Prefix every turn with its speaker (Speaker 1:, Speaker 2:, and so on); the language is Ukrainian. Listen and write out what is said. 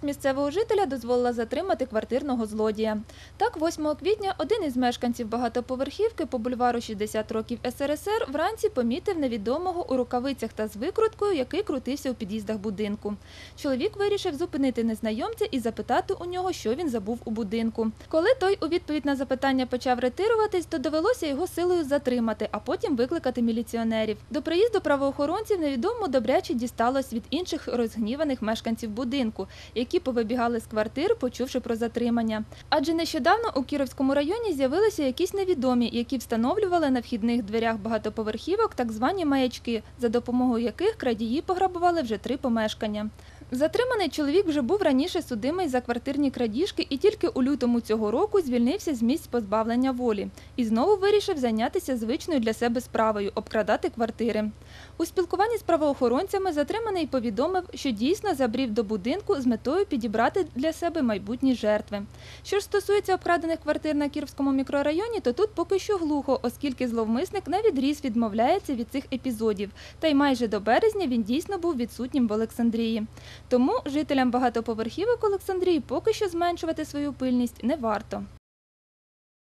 Speaker 1: пильність місцевого жителя дозволила затримати квартирного злодія. Так, 8 квітня один із мешканців багатоповерхівки по бульвару 60 років СРСР вранці помітив невідомого у рукавицях та з викруткою, який крутився у під'їздах будинку. Чоловік вирішив зупинити незнайомця і запитати у нього, що він забув у будинку. Коли той у відповідь на запитання почав ретируватись, то довелося його силою затримати, а потім викликати міліціонерів. До приїзду правоохоронців невідомо добряче дісталось від інших розгніваних мешканців будинку, які повибігали з квартир, почувши про затримання. Адже нещодавно у Кіровському районі з'явилися якісь невідомі, які встановлювали на вхідних дверях багатоповерхівок так звані маячки, за допомогою яких крадії пограбували вже три помешкання. Затриманий чоловік вже був раніше судимий за квартирні крадіжки і тільки у лютому цього року звільнився з місць позбавлення волі і знову вирішив зайнятися звичною для себе справою обкрадати квартири. У спілкуванні з правоохоронцями затриманий повідомив, що дійсно забрів до будинку з метою підібрати для себе майбутні жертви. Що ж стосується обкрадених квартир на Кіровському мікрорайоні, то тут поки що глухо, оскільки зловмисник на відріз відмовляється від цих епізодів, та й майже до березня він дійсно був відсутнім в Олександрії. Тому жителям багатоповерхівок Олександрії поки що зменшувати свою пильність не варто.